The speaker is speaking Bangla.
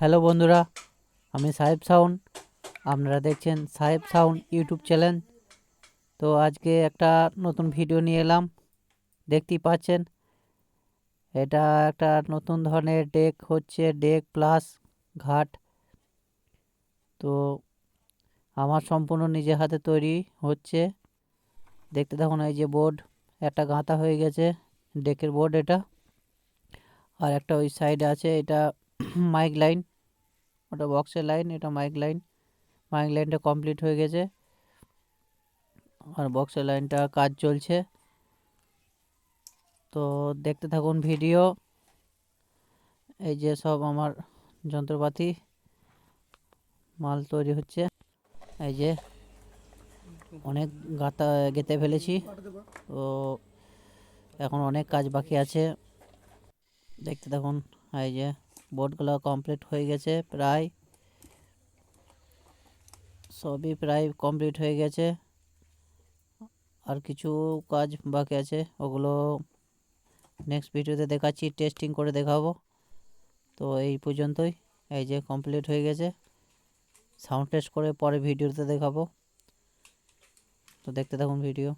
হ্যালো বন্ধুরা, আমি সাহেব সাউন্ড। আপনারা দেখছেন সাহেব সাউন্ড ইউটিউব চ্যানেল। তো আজকে একটা নতুন ভিডিও নিয়ে এলাম। দেখতেই পাচ্ছেন, এটা একটা নতুন ধরনের ডেক হচ্ছে, ডেক প্লাস ঘাট। তো আমার সম্পূর্ণ নিজে হাতে তৈরি হচ্ছে। দেখতে থাকুন, এই যে বোর্ড, একটা গাঁথা হয়ে গেছে, ডেকের বোর্ড এটা। আর একটা ওই সাইডে আছে, এটা মাইক লাইন। ওটা বক্সের লাইন এটা মাইক লাইন মাইক লাইনটা কমপ্লিট হয়ে গেছে। আর বক্সের লাইনটা কাজ চলছে। তো দেখতে থাকুন ভিডিও এই যে সব আমার যন্ত্রপাতি, মাল তৈরি হচ্ছে। এই যে অনেক গাতা গেঁথে ফেলেছি। তো এখন অনেক কাজ বাকি আছে। দেখতে থাকুন, এই যে বোর্ডগুলো কমপ্লিট হয়ে গেছে প্রায়। সবই প্রায় কমপ্লিট হয়ে গেছে। আর কিছু কাজ বাকি আছে, ওগুলো নেক্সট ভিডিওতে দেখাচ্ছি টেস্টিং করে দেখাবো। তো এই পর্যন্তই, এই যে কমপ্লিট হয়ে গেছে। সাউন্ড টেস্ট করে পরে ভিডিওতে দেখাবো। তো দেখতে থাকুন ভিডিও